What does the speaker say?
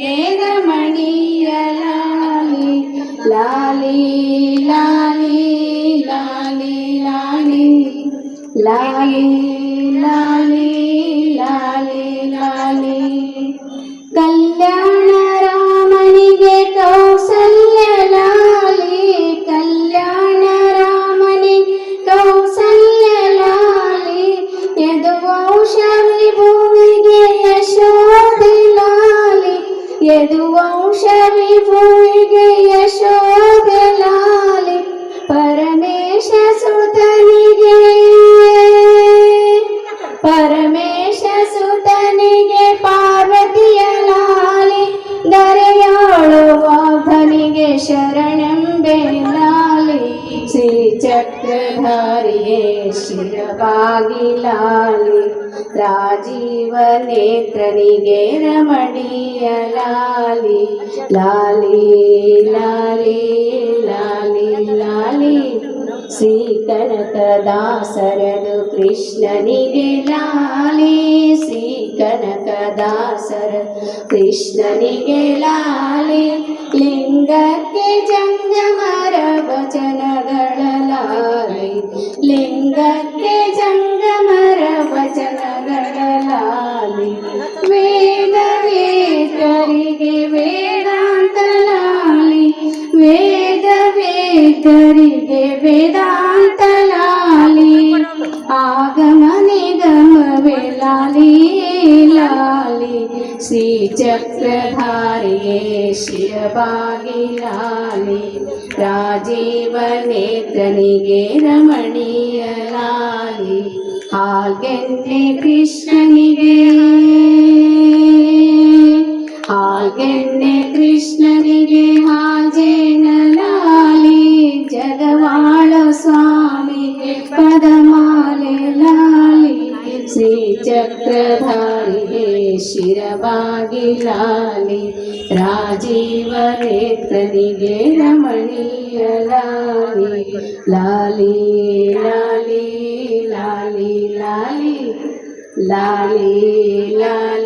ಗೆ ರಮಣೀಯ ಲಾಲಿ ಲಾಲಿ ಲಾಲಿ ಲಾಲಿ ಲಾಲಿ ಲಾಲಿ ಯದುವಂಶವಿಭುವಿಗೆ ಯಶೋದೆ ಲಾಲಿ ಪರಮೇಶ ಸುತನಿಗೆ ಪರಮೇಶ ಸುತನಿಗೆ ಪಾರ್ವತಿಯ ಲಾಲಿ ದರೆಯಾಳುವ ಭನಿಗೆ ಶರಣೆಂಬೆ श्रीचक्रधार्ये शिरबागिलानि राजीवनेत्रनिगे रमणीयलालि लाली लाली लाली लाली श्रीकनकदासरनु कृष्णनिगे लाली श्रीकनकदासर कृष्णनिगे लाली लिङ्गके जङ्ग ी वेद व्ये वेदा तलाली वेद वे करि वेदा तलाली आगमनि गमवेला लाल श्री चक्रधारे शिवभाे ली राजीवने गनि गे रमणीयलाली आग कृष्णगे ಧಾರಿಯೇ ಶಿರಬಾಗಿಲಾಲಿ ರಾಜೀವ ನೇತ್ರನಿಗೆ ರಮಣೀಯ ಲಾಲಿ ಲಾಲಿ ಲಾಲಿ ಲಾಲಿ ಲಾಲಿ ಲಾಲಿ ಲಾಲಿ